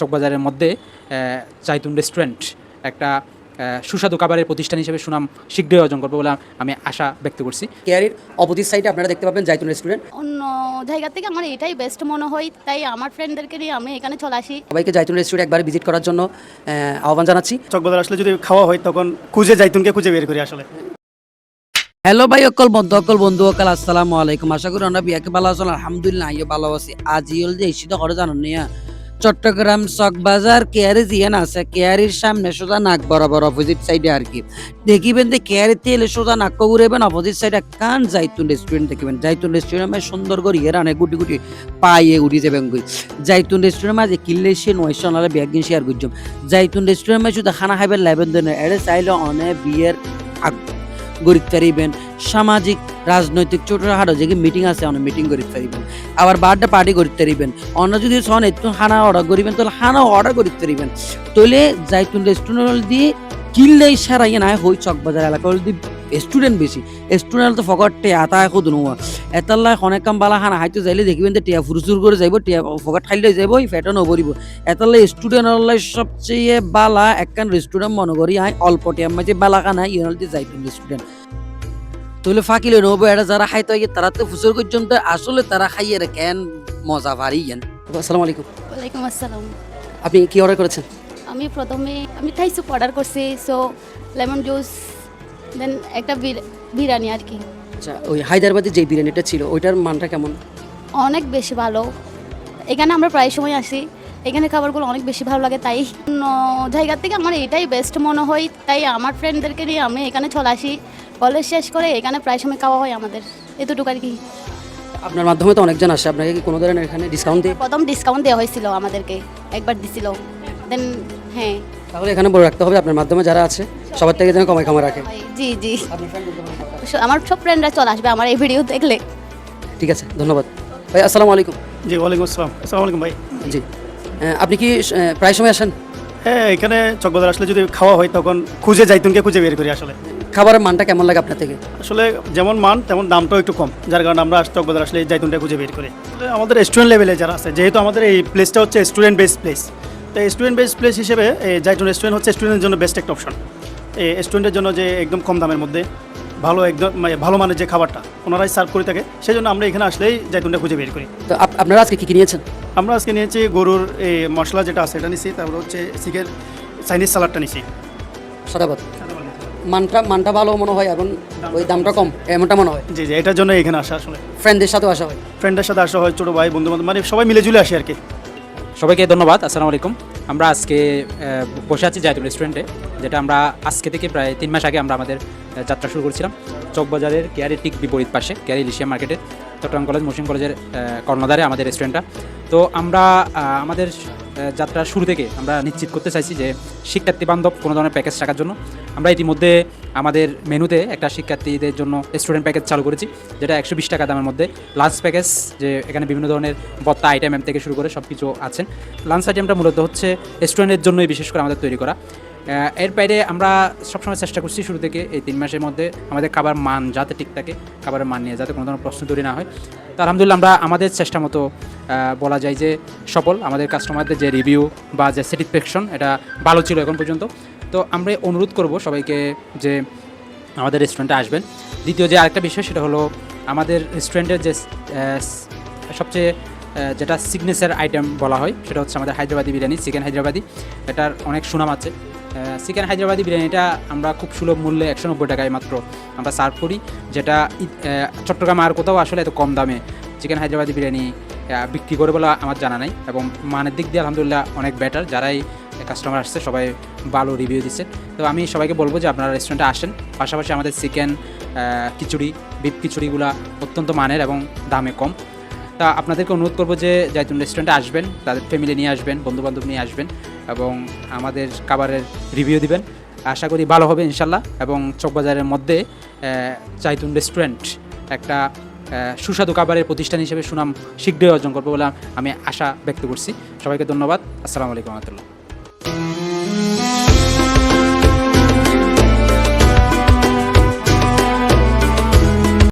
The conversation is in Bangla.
চকবাজারের মধ্যে জাইতুন রেস্টুরেন্ট একটা সুস্বাদু খাবারের প্রতিষ্ঠান হিসেবে সুনাম শীঘ্রই অর্জন করবে বলে আমি আশা ব্যক্ত করছি। কেয়ারির অপোজিট সাইডে আপনারা দেখতে পাবেন জাইতুন রেস্টুরেন্ট অন্য জায়গা থেকে আমার এটাই বেস্ট মনে হয় তাই আমার ফ্রেন্ডদেরকে নিয়ে আমি এখানে চলে আসি। সবাইকে জাইতুন রেস্টুরেন্ট একবার ভিজিট করার জন্য আহ, আহ্বান জানাচ্ছি। চকবাজার আসলে যদি খাওয়া হয় তখন খুঁজে যাইতুনকে খুঁজে বের করি আসলে। হ্যালো ভাই অকল বন্ধু অকল বন্ধু অকল আসসালামু আলাইকুম। আশা করি আমরা বিয়াকে ভালো আছেন আলহামদুলিল্লাহ আইও ভালো আছি। আজ ইল যে ইসিত করে জানো নিয়া। চট্টগ্রাম চকবাজার কেয়ারি জিয়ান আছে, কেয়ারির সামনে সোজা নাক বরাবর অপোজিট সাইডে আর কি। দেখিবেন যে কেয়ারি তেলে সোজা নাক ঘুরেবেন অপোজিট সাইডে কান জাইতুন রেস্টুরেন্ট দেখিবেন। জাইতুন রেস্টুরেন্ট মানে সুন্দর করে ইয়ে রানে গুটি গুটি পায়ে উঠি যাবেন গই জাইতুন রেস্টুরেন্ট মাঝে কিনলে সে নয়শ নালে ব্যাগ গিয়ে শেয়ার করছম জাইতুন রেস্টুরেন্ট মাঝে শুধু খানা খাইবেন লাইবেন দেন এড়ে চাইলে অনেক বিয়ের আগ গরিব পারিবেন সামাজিক রাজনৈতিক ছোটখাটো যে মিটিং আছে, অনেক মিটিং করিতে পারিবেন আবার বার্থডে পার্টি করিতে পারিবেন অন্য যদি সন একটু হানা অর্ডার করিবেন, তাহলে হানা অর্ডার করিতে পারিবেন তাহলে জাইতুন রেস্টুরেন্ট দিয়ে কিনলেই সারাইয়ে নাই হই চকবাজার এলাকা হল দিয়ে স্টুডেন্ট বেশি। স্টুডেন্ট তো ফকটে আতা এখন নোয়া। এতাল্লাই অনেক কাম বালা খানা হাইতে যাইলে দেখবেন যে টিয়া ফুরুচুর করে যাইব, টিয়া ফকট খাইলে যাইব, এই ফ্যাটও নবরিব এতাল্লাই স্টুডেন্ট হল্লাই সবচেয়ে বালা একখান রেস্টুরেন্ট মনে করি, আই অল্প টিয়ার মাঝে বালা খানা দিয়ে যাইতুন রেস্টুরেন্ট তাহলে ফাঁকিলে নবো এটা যারা খাইতে হয় তারা তো ফুসর পর্যন্ত আসলে তারা খাইয়ে কেন মজা পারি কেন আসসালামু আলাইকুম। ওয়ালাইকুম আসসালাম। আপনি কি অর্ডার করেছেন? আমি প্রথমে আমি থাই স্যুপ অর্ডার করছি সো লেমন জুস দেন একটা বির- বিরিয়ানি আর কি। আচ্ছা ওই হায়দ্রাবাদে যে বিরিয়ানিটা ছিল ওইটার মানটা কেমন? অনেক বেশি ভালো। এখানে আমরা প্রায় সময় আসি এখানে খাবারগুলো অনেক বেশি ভালো লাগে তাই অন্য জায়গা থেকে আমার এটাই বেস্ট মনে হয় তাই আমার ফ্রেন্ডদেরকে নিয়ে আমি এখানে চলে আসি। কলেজ শেষ করে এখানে প্রায় সময় খাওয়া হয় আমাদের। এতটুকু আর কি। আপনার মাধ্যমে তো অনেকজন আসে। আপনাকে কি কোনো ধরনের এখানে ডিসকাউন্ট দিয়ে? প্রথম ডিসকাউন্ট দেওয়া হয়েছিল আমাদেরকে একবার দিছিল। দেন হ্যাঁ। তাহলে এখানে বলে রাখতে হবে আপনার মাধ্যমে যারা আছে সবার থেকে যেন কমাই খামা রাখে। জি জি। আমার সব ফ্রেন্ডরা চলে আসবে আমার এই ভিডিও দেখলে। ঠিক আছে ধন্যবাদ। ভাই আসসালামু আলাইকুম। জি ওয়ালাইকুম আসসালাম। আসসালামু আলাইকুম ভাই। জি। আপনি কি প্রায় সময় আসেন? হ্যাঁ এখানে চকবাজার আসলে যদি খাওয়া হয় তখন খুঁজে যাইতুনকে খুঁজে বের করি আসলে। খাবারের মানটা কেমন লাগে আপনার থেকে? আসলে যেমন মান তেমন দামটাও একটু কম। যার কারণে আমরা চকবাজার আসলে এই জাইতুনটা খুঁজে বের করি। আমাদের স্টুডেন্ট লেভেলে যারা আছে যেহেতু আমাদের এই প্লেসটা হচ্ছে স্টুডেন্ট বেসড প্লেস তো স্টুডেন্ট বেসড প্লেস হিসেবে এই জাইতুন রেস্টুরেন্ট হচ্ছে স্টুডেন্টের জন্য বেস্ট একটা অপশন এই স্টুডেন্টের জন্য যে একদম কম দামের মধ্যে ভালো একদম মানে ভালো মানের যে খাবারটা ওনারাই সার্ভ করে থাকে সেই জন্য আমরা এখানে আসলেই জাইতুনটা খুঁজে বের করি। তো আপ- আপনারা আজকে কী কি নিয়েছেন? আমরা আজকে নিয়েছি গরুর এই মশলা যেটা আছে এটা নিছি তারপর হচ্ছে চিকেন চাইনিজ সালাডটা নিছি। সাদাবাদ। মানটা মানটা ভালো মনে হয় এখন ওই দামটা কম এমনটা মনে হয়। জি জি এটার জন্য এখানে আসা আসলে। ফ্রেন্ডদের সাথেও আসা হয়। ফ্রেন্ডের সাথে আসা হয় ছোটো ভাই বন্ধু বান্ধব মানে সবাই মিলে জুলে আসি আর কি। সবাইকে ধন্যবাদ আসসালামু আলাইকুম। আমরা আজকে বসে আছি জাইতুন রেস্টুরেন্টে যেটা আমরা আজকে থেকে প্রায় তিন মাস আগে আমরা আমাদের যাত্রা শুরু করেছিলাম। চকবাজারের কেয়ারি ঠিক বিপরীত পাশে কেয়ারি লিশিয়া মার্কেটের চট্টগ্রাম কলেজ মুসলিম কলেজের কর্ণধারে আমাদের রেস্টুরেন্টটা। তো আমরা আমাদের যাত্রার শুরু থেকে আমরা নিশ্চিত করতে চাইছি যে শিক্ষার্থী বান্ধব কোনো ধরনের প্যাকেজ রাখার জন্য। আমরা ইতিমধ্যে আমাদের মেনুতে একটা শিক্ষার্থীদের জন্য স্টুডেন্ট প্যাকেজ চালু করেছি, যেটা একশো বিশ টাকা দামের মধ্যে। লাঞ্চ প্যাকেজ যে এখানে বিভিন্ন ধরনের বত্তা আইটেম থেকে শুরু করে সব কিছু আছেন লাঞ্চ আইটেমটা মূলত হচ্ছে স্টুডেন্টের জন্যই বিশেষ করে আমাদের তৈরি করা। এর বাইরে আমরা সবসময় চেষ্টা করছি শুরু থেকে, এই তিন মাসের মধ্যে আমাদের খাবার মান যাতে ঠিক থাকে, খাবারের মান নিয়ে যাতে কোনো ধরনের প্রশ্ন তৈরি না হয়। তো আলহামদুলিল্লাহ আমরা আমাদের চেষ্টা মতো বলা যায় যে সফল। আমাদের কাস্টমারদের যে রিভিউ বা যে স্যাটিসফ্যাকশন এটা ভালো ছিল এখন পর্যন্ত। তো আমরা অনুরোধ করব সবাইকে যে আমাদের রেস্টুরেন্টে আসবেন। দ্বিতীয় যে আরেকটা বিষয়, সেটা হলো আমাদের রেস্টুরেন্টের যে সবচেয়ে যেটা সিগনেচার আইটেম বলা হয়, সেটা হচ্ছে আমাদের হায়দ্রাবাদি বিরিয়ানি, চিকেন হায়দ্রাবাদি। এটার অনেক সুনাম আছে। চিকেন হায়দ্রাবাদি বিরিয়ানিটা আমরা খুব সুলভ মূল্যে একশো নব্বই টাকায় মাত্র আমরা সার্ভ করি, যেটা চট্টগ্রামে আর কোথাও আসলে এত কম দামে। চিকেন হায়দ্রাবাদি বিরিয়ানি বিক্রি করে বলে আমার জানা নাই এবং মানের দিক দিয়ে আলহামদুলিল্লাহ অনেক বেটার যারাই কাস্টমার আসছে সবাই ভালো রিভিউ দিচ্ছে। তো আমি সবাইকে বলব যে আপনারা রেস্টুরেন্টে আসেন পাশাপাশি আমাদের চিকেন খিচুড়ি বিফ খিচুড়িগুলো অত্যন্ত মানের এবং দামে কম। তা আপনাদেরকে অনুরোধ করব যে জাইতুন রেস্টুরেন্টে আসবেন তাদের ফ্যামিলি নিয়ে আসবেন বন্ধুবান্ধব নিয়ে আসবেন এবং আমাদের খাবারের রিভিউ দিবেন। আশা করি ভালো হবে ইনশাল্লাহ এবং চকবাজারের মধ্যে আহ, জাইতুন রেস্টুরেন্ট একটা সুস্বাদু খাবারের প্রতিষ্ঠান হিসেবে সুনাম শীঘ্রই অর্জন করব বলে আমি আশা ব্যক্ত করছি। সবাইকে ধন্যবাদ। আসসালামু আলাইকুম রহমতুল্লাহ।